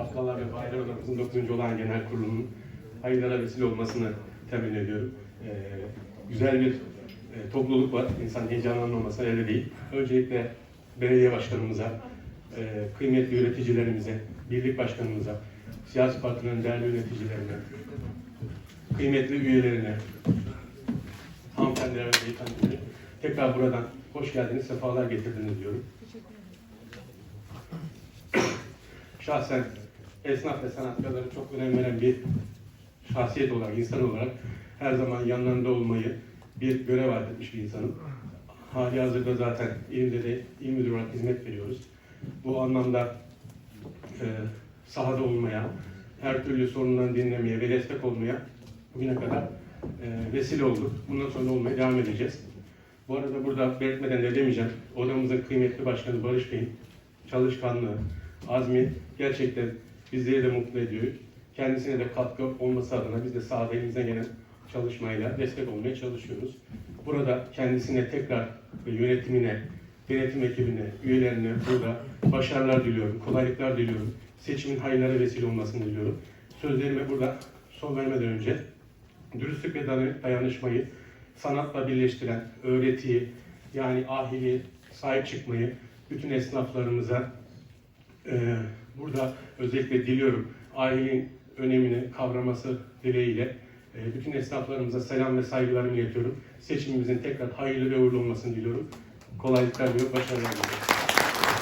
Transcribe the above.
Bakkallar ve Bayiler Odamızın 9. olan genel kurulunun hayırlara vesile olmasını temin ediyorum. Ee, güzel bir e, topluluk var. İnsan heyecanlanmaması elde değil. Öncelikle belediye başkanımıza, e, kıymetli yöneticilerimize, birlik başkanımıza, siyasi partilerin değerli yöneticilerine, kıymetli üyelerine, hanımefendiler ve beyefendiler tekrar buradan hoş geldiniz, sefalar getirdiniz diyorum. Şahsen esnaf ve sanatkarlara çok önem veren bir şahsiyet olarak, insan olarak her zaman yanlarında olmayı bir görev etmiş bir insanım. Hali hazırda zaten ilimde de il müdür olarak hizmet veriyoruz. Bu anlamda e, sahada olmaya, her türlü sorunları dinlemeye ve destek olmaya bugüne kadar e, vesile olduk. Bundan sonra olmaya devam edeceğiz. Bu arada burada belirtmeden de demeyeceğim. Odamızın kıymetli başkanı Barış Bey'in çalışkanlığı, azmi gerçekten bizleri de mutlu ediyor. Kendisine de katkı olması adına biz de sahada elimizden gelen çalışmayla destek olmaya çalışıyoruz. Burada kendisine tekrar yönetimine, denetim ekibine, üyelerine burada başarılar diliyorum, kolaylıklar diliyorum. Seçimin hayırlara vesile olmasını diliyorum. Sözlerime burada son vermeden önce dürüstlük ve dayanı- dayanışmayı sanatla birleştiren öğretiyi yani ahiliği sahip çıkmayı bütün esnaflarımıza e, burada özellikle diliyorum ahiliğin önemini kavraması dileğiyle e, bütün esnaflarımıza selam ve saygılarımı iletiyorum. Seçimimizin tekrar hayırlı ve uğurlu olmasını diliyorum. Kolaylıklar diliyorum, başarılar diliyorum.